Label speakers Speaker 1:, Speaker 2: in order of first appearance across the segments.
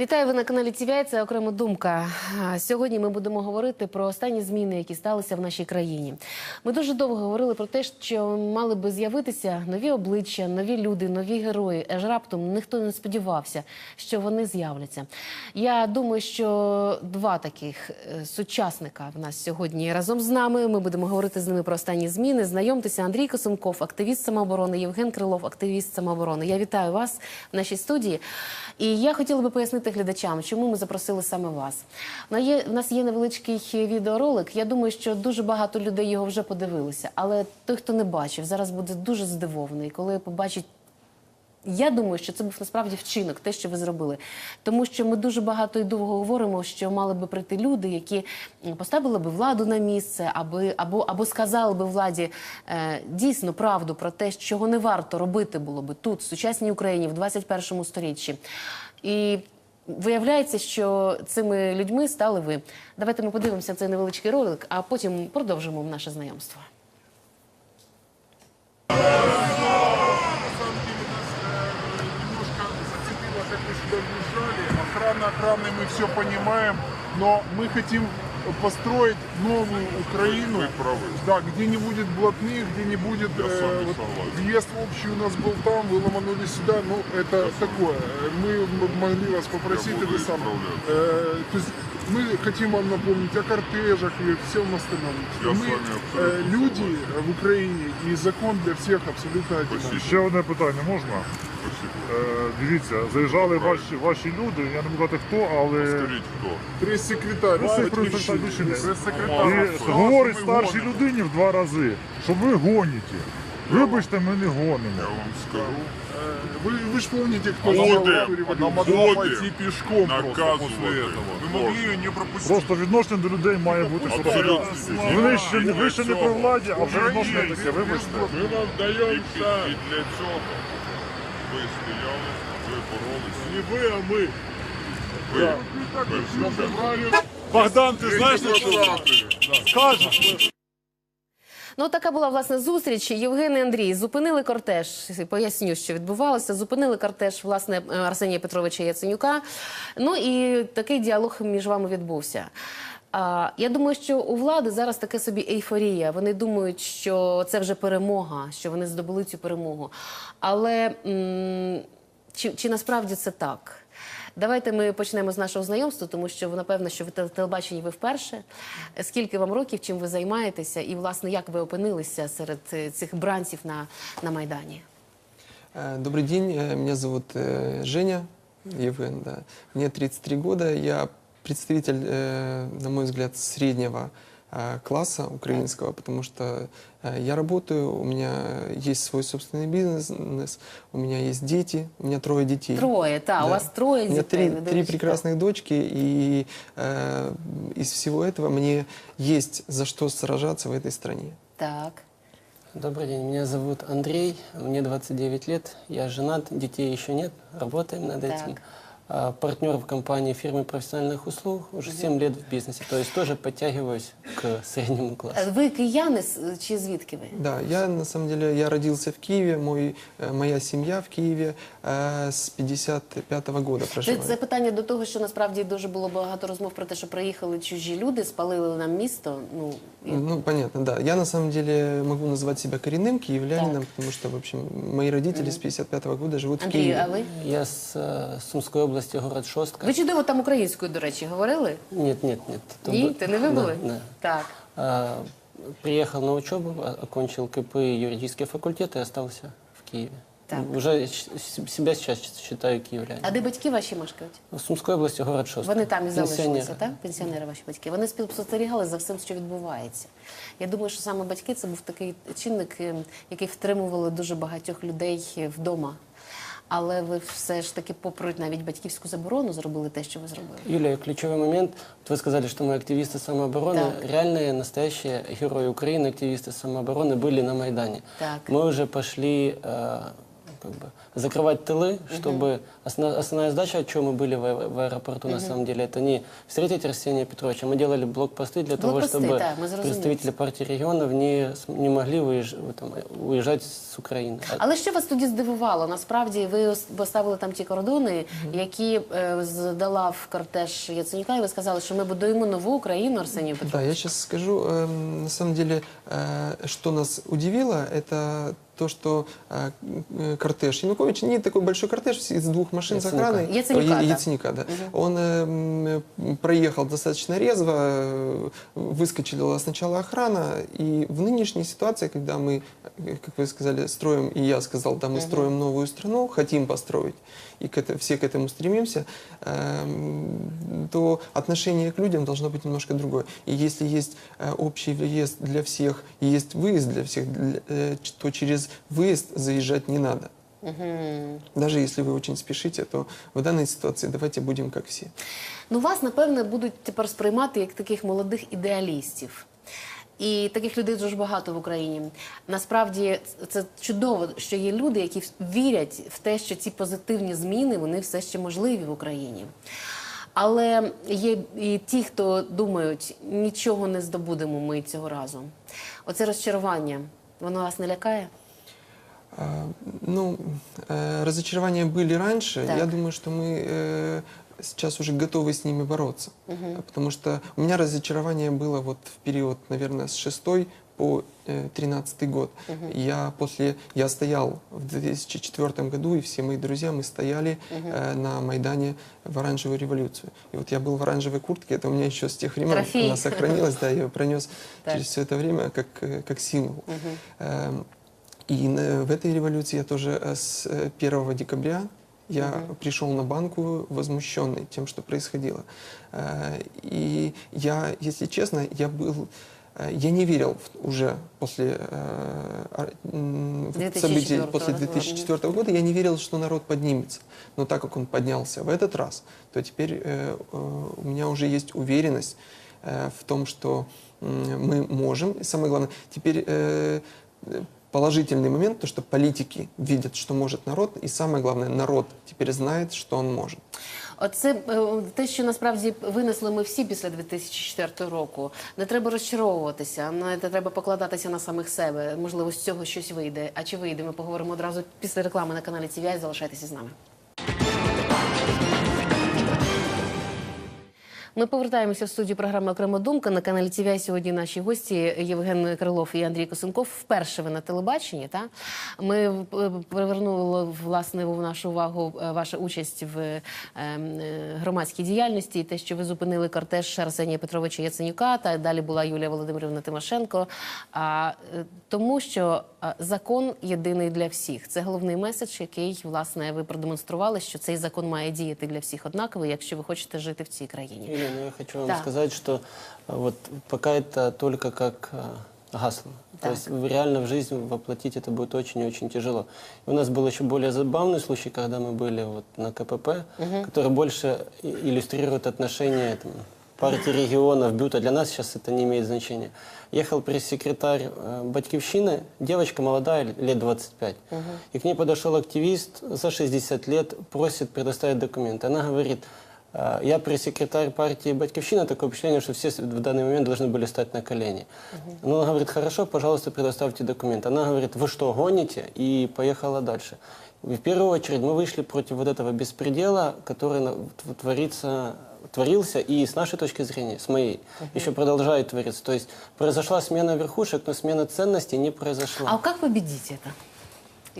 Speaker 1: Вітаю ви на каналі ТВІ. Це окрема думка. Сьогодні ми будемо говорити про останні зміни, які сталися в нашій країні. Ми дуже довго говорили про те, що мали би з'явитися нові обличчя, нові люди, нові герої. Аж раптом ніхто не сподівався, що вони з'являться. Я думаю, що два таких е, сучасника в нас сьогодні разом з нами. Ми будемо говорити з ними про останні зміни. Знайомтеся, Андрій Косенков, активіст самооборони, Євген Крилов, активіст самооборони. Я вітаю вас в нашій студії. І я хотіла би пояснити глядачам, чому ми запросили саме вас. На є, в нас є невеличкий відеоролик. Я думаю, що дуже багато людей його вже подивилися. Але той, хто не бачив, зараз буде дуже здивований, коли побачить. Я думаю, що це був насправді вчинок, те, що ви зробили. Тому що ми дуже багато і довго говоримо, що мали би прийти люди, які поставили би владу на місце, або, сказали би владі е, дійсно правду про те, чого не варто робити було би тут, в сучасній Україні, в 21 сторіччі. І виявляється, що цими людьми стали ви. Давайте ми подивимося цей невеличкий ролик, а потім продовжимо наше знайомство.
Speaker 2: На самом деле нас э, немножко зацепило, как мы сюда въезжали. Охрана охраны, мы все понимаем, но мы хотим построить новую Украину, да, где не будет блатных, где не будет э, вот, въезд общий у нас был там, вы ломанули сюда, ну это такое. Мы могли вас попросить это самое. Э, то есть мы хотим вам напомнить о кортежах и всем остальном.
Speaker 3: Я
Speaker 2: мы э, люди в Украине и закон для всех абсолютно один.
Speaker 4: Ще одне питання можна? Е, дивіться, заїжджали ваші, ваші люди, я не буду казати хто, але
Speaker 3: Скажіть хто?
Speaker 2: Прес-секретарь,
Speaker 4: Прес-секретарь
Speaker 2: Батьківщини.
Speaker 4: Батьківщини.
Speaker 2: Прес-секретарь.
Speaker 4: і говорить старшій людині в два рази, що ви гоніте. Вибачте, ми не
Speaker 3: Я
Speaker 4: гонимо.
Speaker 3: вам скажу.
Speaker 2: Вы, вы же помните, кто
Speaker 3: Будем.
Speaker 2: сделал эту
Speaker 3: Она
Speaker 2: революцию?
Speaker 3: могла
Speaker 5: пойти пешком просто
Speaker 3: Наказувати.
Speaker 5: после этого. Мы
Speaker 3: Можна.
Speaker 5: могли ее не пропустить.
Speaker 4: Просто відношення до людей має бути
Speaker 3: Абсолютно.
Speaker 4: хороше. Вони ще не ви ще не при владі, а вже відношення таке, вибачте.
Speaker 2: Мы вам
Speaker 3: І,
Speaker 2: даем
Speaker 3: і, і для цього ви стояли, ви боролися.
Speaker 5: Не вы, а мы.
Speaker 3: Ви, ви все
Speaker 5: Богдан, ты знаешь, что скажешь?
Speaker 1: Ну, така була власне зустріч. Євген і Андрій зупинили кортеж. Поясню, що відбувалося. Зупинили кортеж власне Арсенія Петровича Яценюка. Ну і такий діалог між вами відбувся. А, я думаю, що у влади зараз таке собі ейфорія. Вони думають, що це вже перемога, що вони здобули цю перемогу. Але м, чи, чи насправді це так? Давайте ми почнемо з нашого знайомства, тому що напевно, що в теле- телебаченні ви вперше. Скільки вам років, чим ви займаєтеся, і власне як ви опинилися серед е, цих бранців на, на майдані?
Speaker 6: Э, Добрый день, э, меня зовут э, Женя Евген, да. Мне 33 года, я представитель, э, на мой взгляд, среднего э, класса украинского, потому что э, я работаю, у меня есть свой собственный бизнес, у меня есть дети, у меня трое детей.
Speaker 1: Троє, та, у
Speaker 6: Да.
Speaker 1: вас троє
Speaker 6: У меня
Speaker 1: дітей.
Speaker 6: три,
Speaker 1: не
Speaker 6: три
Speaker 1: дивлячись,
Speaker 6: прекрасных дочки, и э, из всего этого мне есть за что сражаться в этой стране.
Speaker 1: Так.
Speaker 7: Добрый день, меня зовут Андрей, мне 29 лет, я женат, детей еще нет, работаем над
Speaker 1: Так.
Speaker 7: этим. А, Партнер в компании фирмы профессиональных услуг, уже 7 лет в бизнесе, то есть тоже подтягиваюсь к среднему классу.
Speaker 1: Е, Ви кияни с- чи звідки ви?
Speaker 6: Да, я на самом деле я родился в Киеве, мой, э, моя семья в Киеве э, с 55 года
Speaker 1: Це,
Speaker 6: проживает.
Speaker 1: це питання до того, що насправді дуже було багато розмов про те, що приїхали чужі люди, спалили нам місто. Ну і-
Speaker 6: Ну, понятно, да. Я на самом деле могу назвать себя коренным киевлянином,
Speaker 1: Так.
Speaker 6: потому что, в общем, мои родители с 55 года живут в
Speaker 1: Андрій,
Speaker 6: Киеве.
Speaker 1: а ви?
Speaker 7: Я с э, Сумской области, город Шостка.
Speaker 1: Ви чудово там українською, до речі, говорили?
Speaker 7: Нет, нет, нет. это
Speaker 1: Ні,
Speaker 7: бы-
Speaker 1: ти не ви
Speaker 7: Да,
Speaker 1: були?
Speaker 7: да.
Speaker 1: Так.
Speaker 7: А, Приехал на учебу, а- окончил КП и юридический факультет и остался в Киеве.
Speaker 1: Так.
Speaker 7: Уже щ- себя сейчас считаю киевлянином.
Speaker 1: А де батьки ваші мешкають?
Speaker 7: В Сумской области город Шостка.
Speaker 1: Вони там і залишилися,
Speaker 7: Пенсионеры.
Speaker 1: так? Пенсіонери ваші батьки. Вони спостерігали за всім, що відбувається. Я думаю, що саме батьки це був такий чинник, е, який втримували дуже багатьох людей е, вдома. Але ви все ж таки, попри навіть батьківську заборону, зробили те, що ви зробили.
Speaker 7: Юлия, ключевой момент. Вот вы сказали, что мы активисты самообороны.
Speaker 1: Так.
Speaker 7: Реальные, настоящие герои Украины, активисты самообороны были на Майдане.
Speaker 1: Так.
Speaker 7: Мы уже пошли э, как бы, закрывать тылы, чтобы основ- основная задача, о чем мы были в, аэ- в аэропорту, на самом деле, это не встретить Арсения Петровича, мы делали блокпосты для того,
Speaker 1: Блокпосты,
Speaker 7: чтобы
Speaker 1: да, мы зрозуміли.
Speaker 7: представители партии регионов не, с- не могли выезж- там, уезжать с Украины. А
Speaker 1: Але що вас тоді здивувало? Насправді ви ос- поставили там ті кордони, які е, здолав кортеж Яценюка, і ви сказали, що ми будуємо нову Україну Арсенію
Speaker 6: Да,
Speaker 1: Петровичу.
Speaker 6: я сейчас скажу, эм, на самом деле, э, что нас удивило, это то, что э, э, кортеж Януковича, не такой большой кортеж из двух машин с
Speaker 7: Яценюка.
Speaker 6: охраной.
Speaker 1: Яценюка,
Speaker 6: Э,
Speaker 1: да.
Speaker 6: Яценюка, да. Он э, проехал достаточно резво, э, выскочила сначала охрана, и в нынешней ситуации, когда мы, э, как вы сказали, строим, и я сказал, да, мы строим новую страну, хотим построить, и к это- все к этому стремимся, эм, то отношение к людям должно быть немножко другое. И если есть э, общий въезд для всех, и есть выезд для всех, для- э, то через выезд заезжать не надо. Даже если вы очень спешите, то в данной ситуации давайте будем как все.
Speaker 1: Ну, вас, напевне, будуть тепер сприймати як таких молодих ідеалістів. І таких людей дуже багато в Україні. Насправді це чудово, що є люди, які вірять в те, що ці позитивні зміни вони все ще можливі в Україні. Але є і ті, хто думають, нічого не здобудемо ми цього разу. Оце розчарування, воно вас не лякає?
Speaker 6: А, Ну, э, разочарования были раньше.
Speaker 1: Так.
Speaker 6: Я думаю, что мы э, сейчас уже готовы с ними бороться. Потому что у меня разочарование было вот в период, наверное, с 6 по э, 13 год. Я после я стоял в 2004 году, и все мои друзья мы стояли э, на Майдане в оранжевую революцию. И вот я был в оранжевой куртке, это у меня еще с тех времен
Speaker 1: Трофей.
Speaker 6: она сохранилась, да, я ее пронес
Speaker 1: Так.
Speaker 6: через все это время как, э, как символ. Эм, И на- в этой революции я тоже э, с э, 1 декабря я пришел на банку возмущенный тем, что происходило. Э, И я, если честно, я был, э, я не верил уже после э,
Speaker 1: 2004
Speaker 6: событий после
Speaker 1: да.
Speaker 6: 2004 года, я не верил, что народ поднимется. Но так как он поднялся в этот раз, то теперь э, э, у меня уже есть уверенность э, в том, что м, мы можем. И самое главное, теперь э, э, положительный момент, то, что политики видят, что может народ, и самое главное, народ теперь знает, что он может.
Speaker 1: Оце е, те, що насправді винесли ми всі після 2004 року. Не треба розчаровуватися, не треба покладатися на самих себе. Можливо, з цього щось вийде. А чи вийде? Ми поговоримо одразу після реклами на каналі TVI. Залишайтеся з нами. Ми повертаємося в студію програми Окрема думка на каналі ТВ. Сьогодні наші гості Євген Крилов і Андрій Косенков. Вперше ви на телебаченні. Та ми е, привернули власне в нашу увагу е, ваша участь в е, е, громадській діяльності, і те, що ви зупинили кортеж Арсенія Петровича Яценюка, та далі була Юлія Володимирівна Тимошенко. А тому, що закон єдиний для всіх. Це головний меседж, який власне ви продемонстрували, що цей закон має діяти для всіх однаково, якщо ви хочете жити в цій країні.
Speaker 7: Елена, я хочу вам
Speaker 1: Да.
Speaker 7: сказать, что а, вот пока это только как а, гасло.
Speaker 1: Так.
Speaker 7: То есть в- реально в жизнь воплотить это будет очень и очень тяжело. И у нас был еще более забавный случай, когда мы были вот на КПП, который больше и- иллюстрирует отношение там, партии регионов, бюта. Для нас сейчас это не имеет значения. Ехал пресс-секретарь э, Батькивщины, девочка молодая, лет 25. И к ней подошел активист за 60 лет, просит предоставить документы. Она говорит, «А, я пресс-секретарь партии Батькивщина, такое впечатление, что все в данный момент должны были стать на колени. Ну, она говорит, хорошо, пожалуйста, предоставьте документы. Она говорит, вы что, гоните? И поехала дальше. И в первую очередь мы вышли против вот этого беспредела, который творится творился и с нашей точки зрения, с моей, еще продолжает твориться. То есть произошла смена верхушек, но смена ценностей не произошла.
Speaker 1: А как победить это?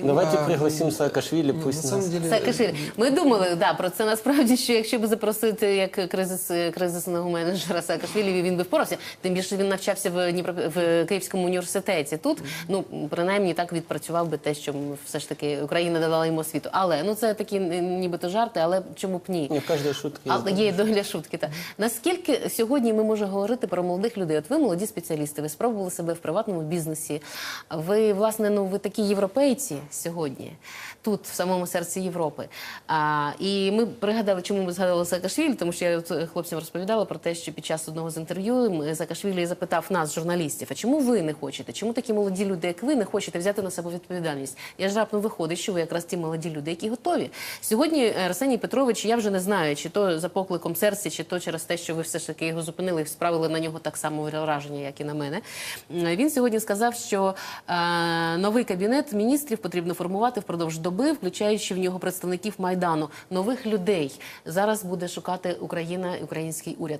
Speaker 7: Давайте
Speaker 6: А,
Speaker 7: пригласим Саакашвили,
Speaker 6: Ну,
Speaker 7: пусть
Speaker 6: на
Speaker 7: нас...
Speaker 6: деле,
Speaker 1: Саакашвілі. Ми думали да, про це насправді, що якщо б запросити як кризис, кризисного менеджера Саакашвілі, він би впорався. Тим більше він навчався в Дніпро в Київському університеті. Тут ну принаймні так відпрацював би те, що все ж таки Україна давала йому освіту. Але ну це такі нібито жарти, але чому б ні?
Speaker 7: Не в каждой шутке есть
Speaker 1: Але є доля шутки. Та наскільки сьогодні ми можемо говорити про молодих людей? От ви молоді спеціалісти, ви спробували себе в приватному бізнесі. Ви власне ну ви такі європейці, сьогодні, тут, в самому серці Європи. А, і ми пригадали, чому ми згадували Саакашвілі, тому що я е, хлопцям розповідала про те, що під час одного з інтерв'ю Саакашвілі запитав нас, журналістів, а чому ви не хочете? Чому такі молоді люди, як ви, не хочете взяти на себе відповідальність? Я ж раптом виходить, що ви якраз ті молоді люди, які готові. Сьогодні е, Арсеній Петрович, я вже не знаю, чи то за покликом серця, чи то через те, що ви все ж таки його зупинили і справили на нього так само враження, як і на мене. Він сьогодні сказав, що е, новий кабінет міністрів потрібно формувати впродовж доби, включаючи в нього представників майдану, нових людей. Зараз буде шукати Україна і український уряд.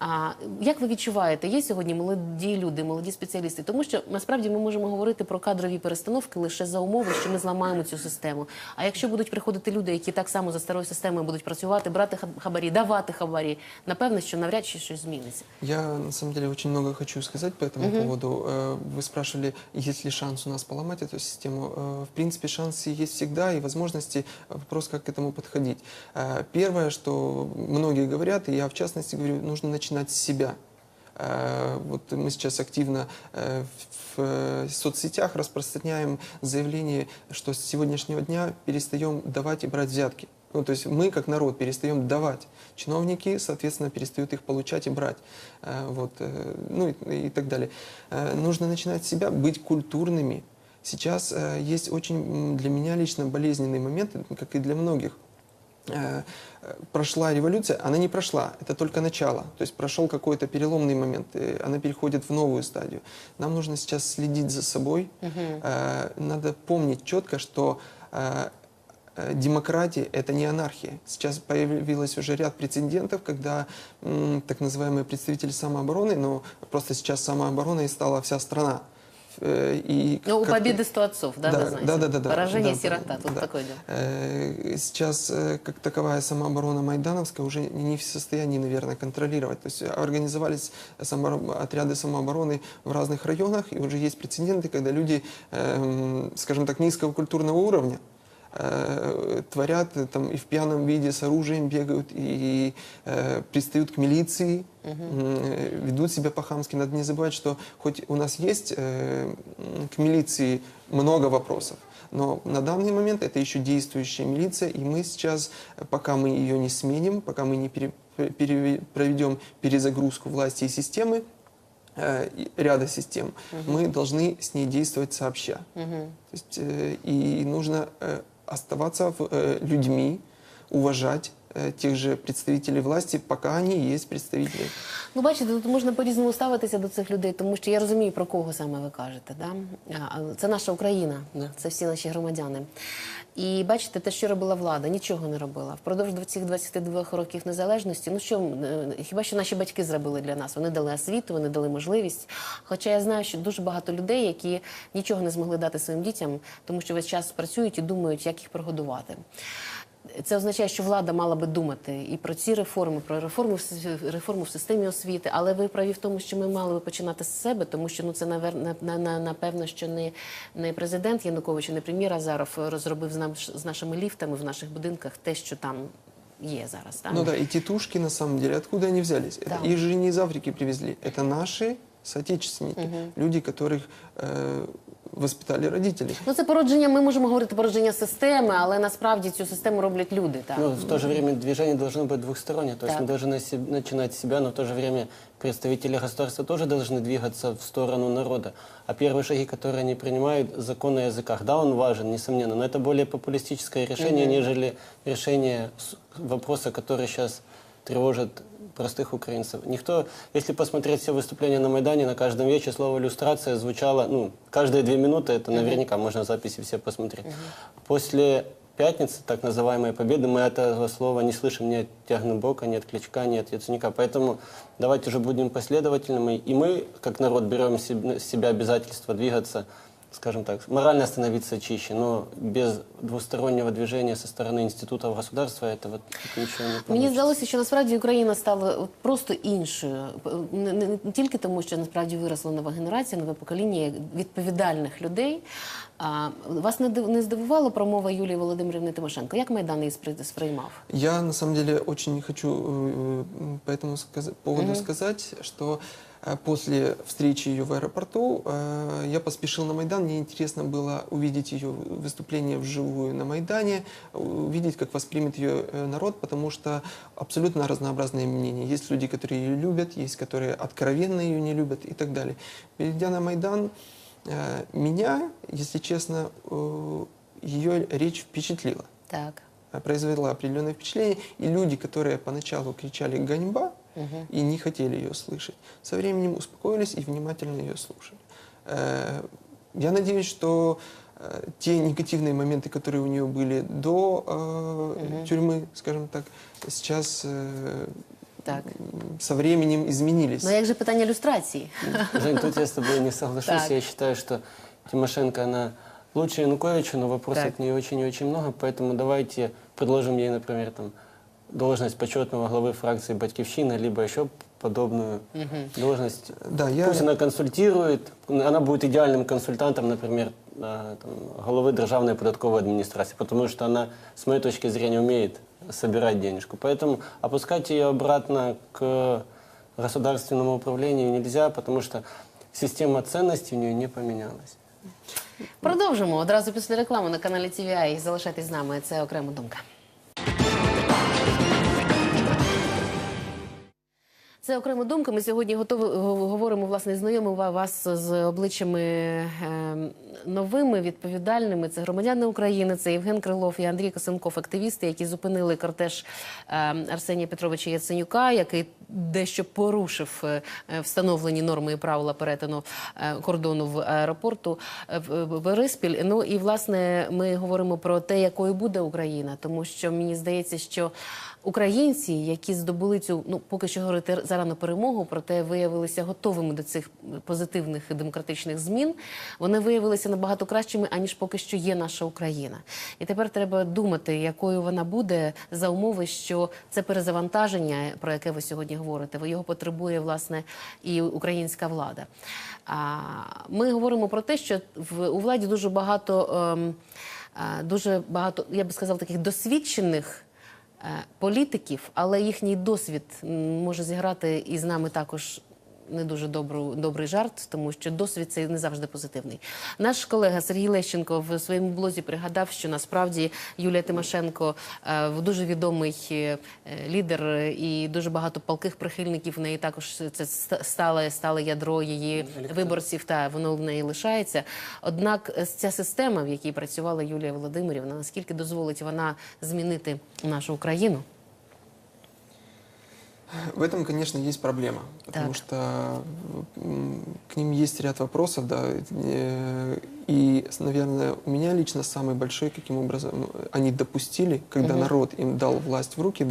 Speaker 1: А як ви відчуваєте, є сьогодні молоді люди, молоді спеціалісти? Тому що насправді ми можемо говорити про кадрові перестановки лише за умови, що ми зламаємо цю систему. А якщо будуть приходити люди, які так само за старою системою будуть працювати, брати хаб- хабарі, давати хабарі, напевно, що навряд чи щось зміниться.
Speaker 6: Я на самом деле очень много хочу сказать по этому поводу. Э, Вы спрашивали, есть ли шанс у нас поломать эту систему. Э, В принципе, шансы есть всегда И возможности. Вопрос, как к этому подходить. Э, Первое, что многие говорят, и я в частности говорю, нужно начинать с себя. Э, Вот мы сейчас активно э, в э, соцсетях распространяем заявление, что с сегодняшнего дня перестаем давать и брать взятки. Ну, то есть мы, как народ, перестаем давать. Чиновники, соответственно, перестают их получать и брать. Э, Вот, э, ну и, и так далее. Э, Нужно начинать с себя, быть культурными. Сейчас э, есть очень для меня лично болезненный момент, как и для многих э, э, прошла революция, она не прошла, это только начало. То есть прошел какой-то переломный момент, э, она переходит в новую стадию. Нам нужно сейчас следить за собой. Э, Надо помнить четко, что э, э, демократия – это не анархия. Сейчас появилось уже ряд прецедентов, когда м, так называемые представители самообороны, но просто сейчас самообороной стала вся страна. Э, И
Speaker 1: Ну, у
Speaker 6: как-то-
Speaker 1: победы 100 отцов, да, вы знаете?
Speaker 6: да, да, да, да.
Speaker 1: Поражение
Speaker 6: Да,
Speaker 1: сирота, тут
Speaker 6: да.
Speaker 1: такое дело.
Speaker 6: Э, Сейчас э, как таковая самооборона Майдановская уже не в состоянии, наверное, контролировать. То есть организовались самообор- отряды самообороны в разных районах, и уже есть прецеденты, когда люди, эм, скажем так, низкого культурного уровня э, творят э, там и в пьяном виде с оружием бегают и э, пристают к милиции, э, ведут себя по-хамски. Надо не забывать, что хоть у нас есть э, к милиции много вопросов, но на данный момент это еще действующая милиция, и мы сейчас, э, пока мы ее не сменим, пока мы не пере- пере- проведем перезагрузку власти и системы, э, ряда систем, мы должны с ней действовать сообща. То есть, э, и нужно э, оставаться э, людьми, уважать тих же представителей власті, поки вони є представители.
Speaker 1: Ну, бачите, тут можна по-різному ставитися до цих людей, тому що я розумію, про кого саме ви кажете. Да? Це наша Україна, це всі наші громадяни. І бачите, те, що робила влада, нічого не робила. Впродовж цих 22 років незалежності, ну що, е, хіба що наші батьки зробили для нас? Вони дали освіту, вони дали можливість. Хоча я знаю, що дуже багато людей, які нічого не змогли дати своїм дітям, тому що весь час працюють і думають, як їх прогодувати. Це означає, що влада мала би думати і про ці реформи, про реформу в с- реформу в системі освіти. Але ви праві в тому, що ми мали би починати з себе, тому що ну це навер... на- на- на- напевно, що не, не президент Янукович, і не прем'єр Азаров розробив з, нам, з нашими ліфтами в наших будинках те, що там є зараз. Так?
Speaker 6: Ну да, и тетушки на самом деле, откуда они взялись?
Speaker 1: Да.
Speaker 6: Это, их же не из Африки привезли, это наши соотечественники, люди, которых э, воспитали родители.
Speaker 1: Ну, це породження. Ми можемо говорити породження системи, але насправді цю систему роблять люди. Так?
Speaker 7: Но в то же время движение должно быть двухстороннее. То есть
Speaker 1: Так.
Speaker 7: мы должны се- начинать с себя, но в то же время представители государства тоже должны двигаться в сторону народа. А первые шаги, которые они принимают, закон о языках, да, он важен, несомненно, но это более популистическое решение, нежели решение с- вопроса, который сейчас тревожит простых украинцев. Никто, если посмотреть все выступления на Майдане, на каждом вече слово «люстрация» звучало, ну, каждые две минуты, это наверняка можно записи все посмотреть. После пятницы, так называемой победы, мы этого слова не слышим ни от Тягнебока, ни от Кличка, ни от Яценюка. Поэтому давайте уже будем последовательными. И мы, как народ, берем себе- на себя обязательство двигаться, скажем так, морально становиться чище. Но без двустороннего движения со стороны институтов государства этого ничего не получится.
Speaker 1: Мені здалося, що насправді Україна стала от просто іншою. Не, не, не тільки тому, що насправді виросла нова генерація, нове покоління відповідальних людей. А вас не див- не здивувала промова Юлії Володимирівни Тимошенко? Як Майдан її спри- сприймав?
Speaker 6: Я на самом деле очень хочу э, по этому сказа- поводу сказать, что Э, После встречи ее в аэропорту э, я поспешил на Майдан. Мне интересно было увидеть ее выступление вживую на Майдане, увидеть, как воспримет ее э, народ, потому что абсолютно разнообразные мнения. Есть люди, которые ее любят, есть, которые откровенно ее не любят и так далее. Придя на Майдан, э, меня, если честно, э, ее речь впечатлила
Speaker 1: Так.
Speaker 6: э, произвела определенное впечатление, и люди, которые поначалу кричали «ганьба» и не хотели ее слышать, со временем успокоились и внимательно ее слушали. Э, Я надеюсь, что э, те негативные моменты, которые у нее были до э, тюрьмы, скажем так, сейчас э,
Speaker 1: Так.
Speaker 6: со временем изменились.
Speaker 1: Ну як же питання люстрації?
Speaker 7: Жень, тут я с тобой не соглашусь.
Speaker 1: Так.
Speaker 7: Я считаю, что Тимошенко, она лучше Януковича, но вопросов
Speaker 1: Так.
Speaker 7: к ней очень и очень много, поэтому давайте предложим ей, например, там, должность почетного главы фракции «Батьковщина», либо еще подобную должность.
Speaker 6: Да, я...
Speaker 7: Пусть она консультирует, она будет идеальным консультантом, например, а, там, головы Державной податковой администрации, потому что она, с моей точки зрения, умеет собирать денежку. Поэтому опускать ее обратно к государственному управлению нельзя, потому что система ценностей у нее не поменялась.
Speaker 1: Продовжимо одразу після реклами на каналі TVI. Залишайтесь з нами. Це окрема думка. Це окрема думка. Ми сьогодні готові говоримо, власне, знайомимо вас з обличчями е, новими, відповідальними. Це громадяни України, це Євген Крилов і Андрій Косенков, активісти, які зупинили кортеж е, Арсенія Петровича Яценюка, який дещо порушив е, е, встановлені норми і правила перетину е, кордону в аеропорту е, в Бориспіль. Ну і власне ми говоримо про те, якою буде Україна, тому що мені здається, що українці, які здобули цю, ну поки що говорити зарано перемогу, проте виявилися готовими до цих позитивних демократичних змін. Вони виявилися набагато кращими, аніж поки що є наша Україна. І тепер треба думати, якою вона буде за умови, що це перезавантаження, про яке ви сьогодні говорите, його потребує власне і українська влада. А ми говоримо про те, що в у владі дуже багато. ем, Дуже багато, я би сказав, таких досвідчених е, політиків, але їхній досвід може зіграти і з нами також не дуже добру, добрий жарт, тому що досвід цей не завжди позитивний. Наш колега Сергій Лещенко в своєму блозі пригадав, що насправді Юлія Тимошенко е, дуже відомий е, лідер і дуже багато палких прихильників в неї також це ста- стале, стале ядро її виборців, та воно в неї лишається. Однак е, ця система, в якій працювала Юлія Володимирівна, наскільки дозволить вона змінити нашу Україну?
Speaker 6: В этом, конечно, есть проблема, потому
Speaker 1: Так.
Speaker 6: что м, к ним есть ряд вопросов, да, э, и, наверное, у меня лично самый большой, каким образом они допустили, когда народ им дал власть в руки в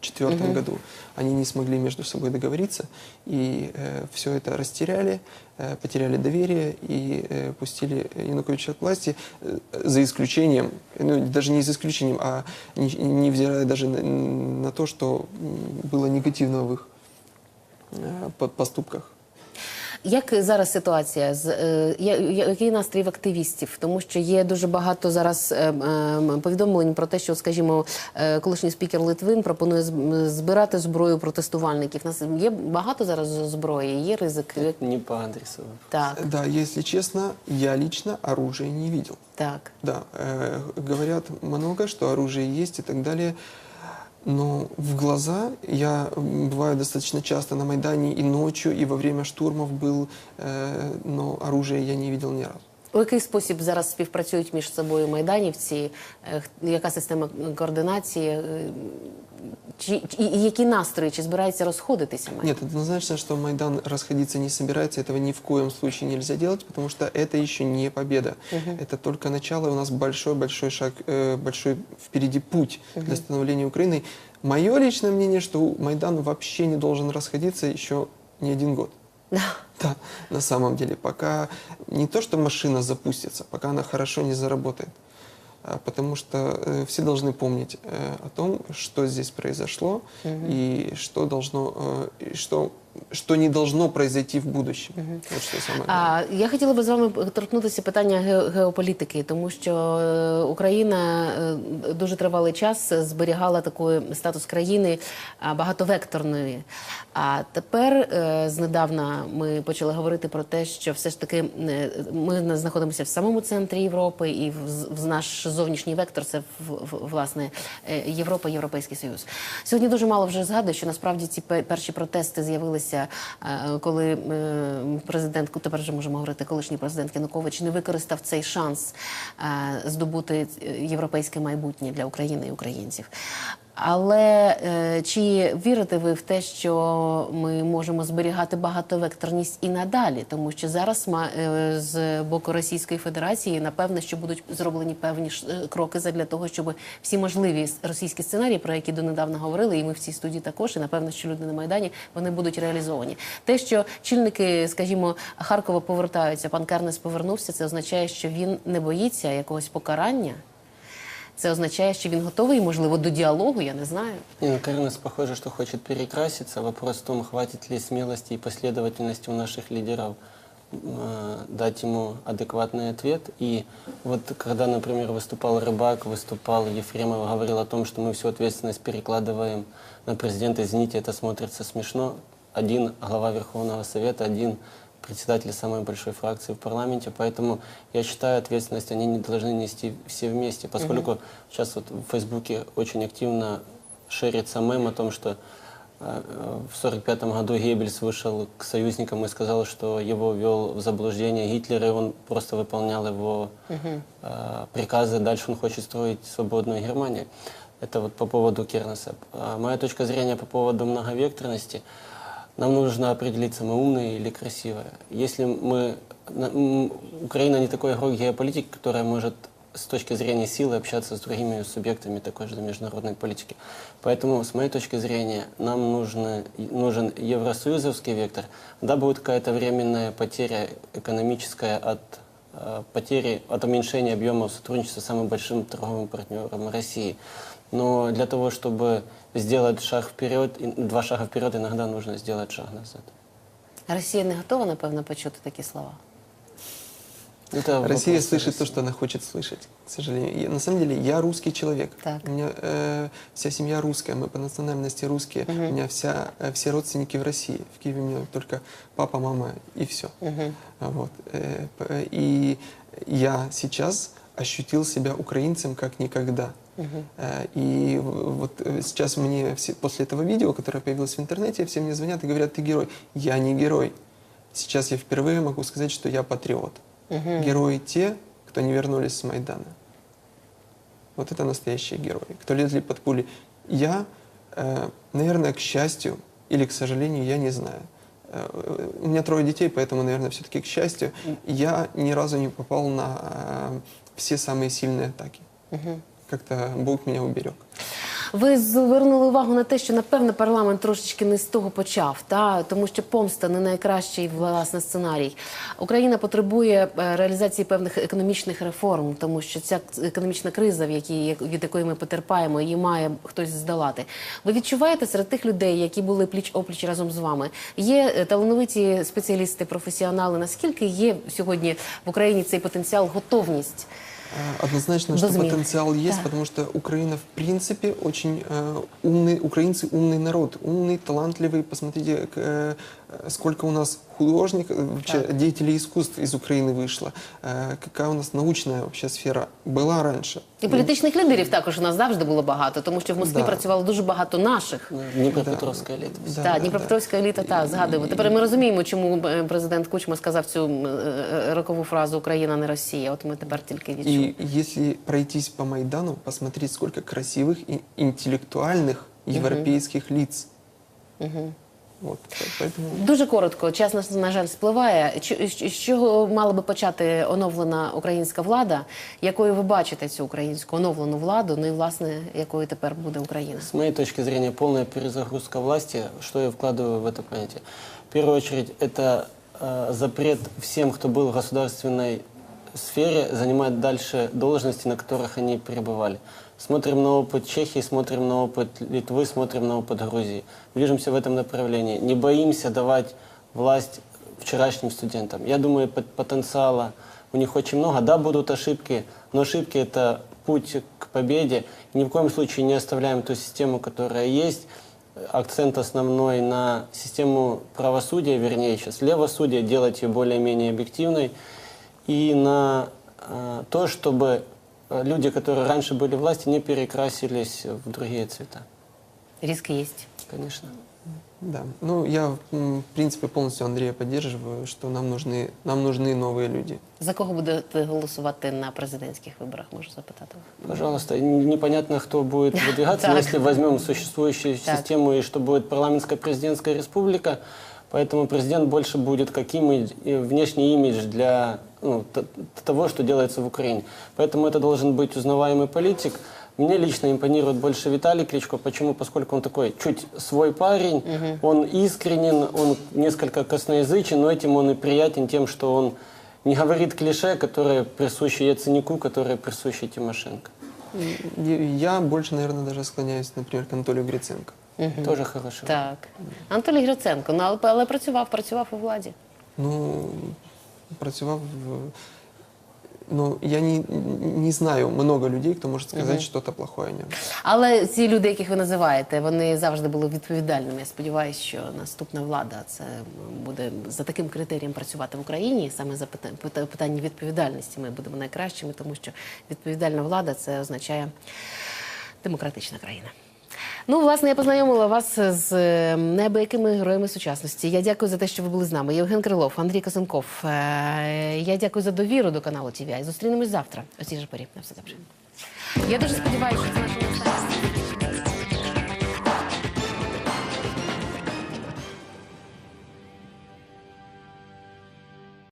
Speaker 6: 2004 году, они не смогли между собой договориться, и все это растеряли, э, потеряли доверие и э, пустили Януковича к власти, э, за исключением, ну, даже не за исключением, а не- невзирая даже на, на то, что было негативного в их э, по- поступках.
Speaker 1: Як зараз ситуація з е, який настрій в активістів? Тому що є дуже багато зараз е, е, повідомлень про те, що, скажімо, колишній спікер Литвин пропонує збирати зброю протестувальників. Нас є багато зараз зброї, є ризик.
Speaker 7: Не по адресу.
Speaker 1: Так,
Speaker 6: Да, если честно, я лично оружие не видел.
Speaker 1: так.
Speaker 6: Да, э, говорят много, что оружие есть и так далее. Но в глаза я м, бываю достаточно часто на Майдане и ночью, и во время штурмов был, э, но оружия я не видел ни разу.
Speaker 1: У який спосіб зараз співпрацюють між собою майданівці? Е, х- Яка система координації? Е, Чи, чи- і які настрої? Чи збирається розходитися? Майдан?
Speaker 6: Нет, однозначно, что Майдан расходиться не собирается, этого ни в коем случае нельзя делать, потому что это еще не победа. Это только начало, и у нас большой-большой шаг, э, большой впереди путь для становления Украины. Мое личное мнение, что Майдан вообще не должен расходиться еще не один год. Да, на самом деле, пока не то, что машина запустится, пока она хорошо не заработает. А, Потому что э, все должны помнить э, о том, что здесь произошло и что должно, э, и что что не должно произойти в будущем. Вот что самое главное.
Speaker 1: А я хотіла би з вами торкнутися питання ге- геополітики, тому що е, Україна е, дуже тривалий час зберігала такий статус країни багатовекторної. А тепер е, знедавна ми почали говорити про те, що все ж таки е, ми на- знаходимося в самому центрі Європи, і в, наш зовнішній вектор це в, власне е, Європа, Європейський Союз. Сьогодні дуже мало вже згадує, що насправді ці перші протести з'явилися, е, коли е, президент, тепер вже можемо говорити, колишній президент Янукович не використав цей шанс е, здобути європейське майбутнє для України і українців. Але е, чи вірите ви в те, що ми можемо зберігати багатовекторність і надалі? Тому що зараз е, з боку Російської Федерації напевне, що будуть зроблені певні е, кроки для того, щоб всі можливі російські сценарії, про які донедавна говорили, і ми в цій студії також, і напевно, що люди на майдані вони будуть реалізовані. Те, що чільники, скажімо, Харкова повертаються, пан Кернес повернувся, це означає, що він не боїться якогось покарання. Це означає, що він готовий, можливо, до діалогу, я не знаю.
Speaker 7: Не, ну Карнес похоже, что хочет перекраситься. Вопрос в том, хватит ли смелости и последовательности у наших лидеров э, дать ему адекватный ответ. И вот когда, например, выступал Рыбак, выступал Ефремов, говорил о том, что мы всю ответственность перекладываем на президента, извините, это смотрится смешно. Один глава Верховного Совета, один председатель самой большой фракции в парламенте, поэтому я считаю, ответственность они не должны нести все вместе, поскольку сейчас вот в Фейсбуке очень активно шерится мем о том, что э, в 1945 году Геббельс вышел к союзникам и сказал, что его ввел в заблуждение Гитлер, и он просто выполнял его э, приказы. Дальше он хочет строить свободную Германию. Это вот по поводу Кернеса. А моя точка зрения по поводу многовекторности. Нам нужно определиться, мы умные или красивые. Если мы... Украина не такой игрок геополитики, которая может с точки зрения силы общаться с другими субъектами такой же международной политики. Поэтому, с моей точки зрения, нам нужно, нужен евросоюзовский вектор. Да, будет какая-то временная потеря экономическая от потери, от уменьшения объемов сотрудничества с самым большим торговым партнером России. Но для того, чтобы сделать шаг вперед, и- два шага вперед, иногда нужно сделать шаг назад.
Speaker 1: Росія не готова, напевно, почути такі слова.
Speaker 7: Это
Speaker 6: Россия
Speaker 7: вопрос
Speaker 6: слышит
Speaker 7: России.
Speaker 6: то, что она хочет слышать, к сожалению. И на самом деле я русский человек.
Speaker 1: Так.
Speaker 6: У меня э, вся семья русская, мы по национальности русские. У меня вся, э, все родственники в России. В Киеве у меня только папа, мама и все. Вот. э, п- и я сейчас ощутил себя украинцем как никогда. Э, И вот э, сейчас мне все, после этого видео, которое появилось в интернете, все мне звонят и говорят, ты герой. Я не герой. Сейчас я впервые могу сказать, что я патриот. Герои те, кто не вернулись с Майдана. Вот это настоящие герои. Кто лезли под пули. Я, э, наверное, к счастью или к сожалению, я не знаю. Э, У меня трое детей, поэтому, наверное, все-таки к счастью, я ни разу не попал на э, все самые сильные атаки. Как-то Бог меня уберег.
Speaker 1: Ви звернули увагу на те, що напевно парламент трошечки не з того почав, та тому що помста не найкращий власне сценарій. Україна потребує е, реалізації певних економічних реформ, тому що ця економічна криза, в якій від якої ми потерпаємо, її має хтось здолати. Ви відчуваєте серед тих людей, які були пліч опліч разом з вами, є е, талановиті спеціалісти, професіонали. Наскільки є сьогодні в Україні цей потенціал, готовність?
Speaker 6: Э, Однозначно, что
Speaker 1: Возьми.
Speaker 6: потенциал есть,
Speaker 1: Да.
Speaker 6: потому что Украина, в принципе, очень э, умный, украинцы умный народ, умный, талантливый. Посмотрите, к- э, сколько у нас художников, э, вообще деятелей искусств из Украины вышло, э, какая у нас научная вообще сфера была раньше.
Speaker 1: І політичних лідерів також у нас завжди було багато, тому що в Москві
Speaker 6: Да.
Speaker 1: працювало дуже багато наших.
Speaker 7: Ну, Днепропетровская элита.
Speaker 6: Да,
Speaker 1: Так,
Speaker 6: да,
Speaker 1: Дніпропетровська еліта, так, згадуємо. Тепер ми розуміємо, чому е, президент Кучма сказав цю м, е, е, рокову фразу Україна не Росія. От ми тепер тільки відчули.
Speaker 6: И если пройтись по Майдану, посмотреть, сколько красивых и интеллектуальных европейских лиц. Вот, поэтому...
Speaker 1: Дуже коротко, час на, на жаль спливає. Чи- З чого мала би почати оновлена українська влада? Якою ви бачите цю українську оновлену владу? Ну і власне якою тепер буде Україна?
Speaker 7: С моей точки зрения, полная перезагрузка власти. Что я вкладываю в это понятие? В первую очередь, это э, запрет всем, кто был в государственной сфере, занимать дальше должности, на которых они пребывали. Смотрим на опыт Чехии, смотрим на опыт Литвы, смотрим на опыт Грузии. Движемся в этом направлении. Не боимся давать власть вчерашним студентам. Я думаю, пот- потенциала у них очень много. Да, будут ошибки, но ошибки – это путь к победе. Ни в коем случае не оставляем ту систему, которая есть. Акцент основной на систему правосудия, вернее, сейчас левосудия, делать ее более-менее объективной. И на э, то, чтобы люди, которые раньше были в власти, не перекрасились в другие цвета.
Speaker 1: Риски есть.
Speaker 7: Конечно.
Speaker 6: Да. Ну, я, в принципе, полностью Андрея поддерживаю, что нам нужны, нам нужны новые люди.
Speaker 1: За кого будете голосувати на президентських виборах, можу запитати?
Speaker 7: Пожалуйста, непонятно, кто будет выдвигаться,
Speaker 1: Так.
Speaker 7: если возьмем существующую
Speaker 1: Так.
Speaker 7: систему и что будет парламентская президентская республика, поэтому президент больше будет как имидж, и внешний имидж для ну, того, что делается в Украине. Поэтому это должен быть узнаваемый политик. Мне лично импонирует больше Виталий Кличко. Почему? Поскольку он такой чуть свой парень, он искренен, он несколько косноязычен, но этим он и приятен тем, что он не говорит клише, которые присущи Яценику, которые присущи Тимошенко.
Speaker 6: Я больше, наверное, даже склоняюсь, например, к Анатолию Гриценко.
Speaker 7: Тоже хорошо.
Speaker 1: Так. Анатолій Гриценко, ну але, але працював, працював у владі.
Speaker 6: Ну, працював в... Ну, я не, не знаю много людей, кто может сказать что-то плохое о нем.
Speaker 1: Але ці люди, яких ви називаєте, вони завжди були відповідальними. Я сподіваюся, що наступна влада це буде за таким критерієм працювати в Україні. Саме за пита- пита- питання відповідальності ми будемо найкращими, тому що відповідальна влада це означає демократична країна. Ну, власне, я познайомила вас з е, неабиякими героями сучасності. Я дякую за те, що ви були з нами. Євген Крилов, Андрій Косенков. Е, Я дякую за довіру до каналу ТВА. Зустрінемось завтра. О цій же порі. На все добре. Я дуже сподіваюся, що це наше.